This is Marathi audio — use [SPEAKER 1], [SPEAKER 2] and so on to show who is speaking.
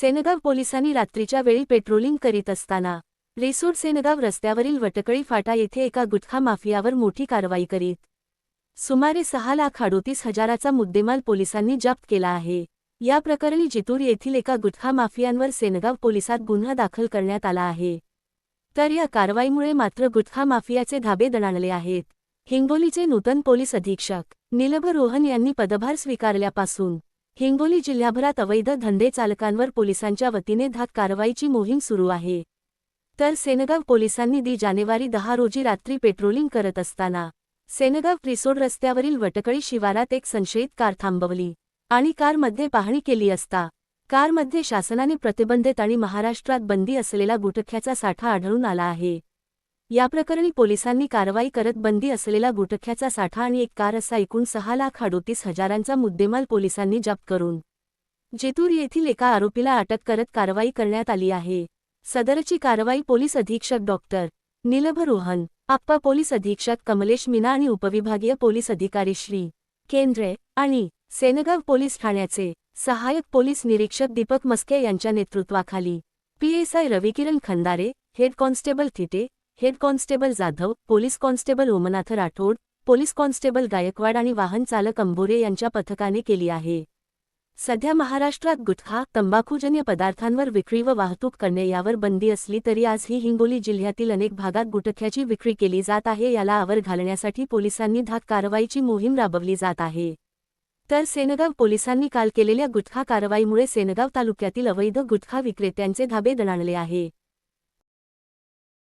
[SPEAKER 1] सेनगाव पोलिसांनी रात्रीच्या वेळी पेट्रोलिंग करीत असताना रेसूर सेनगाव रस्त्यावरील वटकळी फाटा येथे एका गुटखा माफियावर मोठी कारवाई करीत. सुमारे सहा लाख अडोतीस हजाराचा मुद्देमाल पोलिसांनी जप्त केला आहे. या प्रकरणी जितूर येथील एका गुटखा माफियांवर सेनगाव पोलिसात गुन्हा दाखल करण्यात आला आहे. तर या कारवाईमुळे मात्र गुटखा माफियाचे धाबे दणाणले आहेत. हिंगोलीचे नूतन पोलीस अधीक्षक निलभ रोहन यांनी पदभार स्वीकारल्यापासून हिंगोली जिल्ह्याभरात अवैध धंदे चालकांवर पोलिसांच्या वतीने धाक कारवाईची मोहीम सुरू आहे. तर सेनगाव पोलिसांनी दी जानेवारी दहा रोजी रात्री पेट्रोलिंग करत असताना सेनगाव रिसोड रस्त्यावरील वटकळी शिवारात एक संशयित कार थांबवली आणि कारमध्ये पाहणी केली असता कारमध्ये शासनाने प्रतिबंधित आणि महाराष्ट्रात बंदी असलेला गुटख्याचा साठा आढळून आला आहे. या प्रकरणी पोलिसांनी कारवाई करत बंदी असलेला गुटख्याचा साठा आणि एक कार असा एकूण सहा लाख अडोतीस हजारांचा मुद्देमाल पोलिसांनी जप्त करून जेतूर येथील एका आरोपीला अटक करत कारवाई करण्यात आली आहे. सदरची कारवाई पोलीस अधीक्षक डॉक्टर निलभ रोहन आप्पा पोलीस अधीक्षक कमलेश मीना आणि उपविभागीय पोलीस अधिकारी श्री. केंद्रे आणि सेनगाव पोलीस ठाण्याचे सहाय्यक पोलीस निरीक्षक दीपक मस्के यांच्या नेतृत्वाखाली PSI Ravikiran Khandare head constable Thite head constable Jadhav police constable Omnath Rathod police constable Gaikwad आणि वाहन चालक अंबोरे यांच्या पथकाने केली आहे. सध्या महाराष्ट्रात गुटखा तंबाखूजन्य पदार्थांवर विक्री व वाहतूक करणे यावर बंदी असली तरी आजही हिंगोली जिल्ह्यातील अनेक भागात गुटख्याची विक्री केली जात आहे याला आवर घालण्यासाठी पोलिसांनी धाक कारवाईची मोहीम राबवली जात आहे. तर सेनगाव पोलिसांनी काल केलेल्या गुटखा कारवाईमुळे सेनगाव तालुक्यातील अवैध गुटखा विक्रेत्यांचे धाबे दणाणले आहे.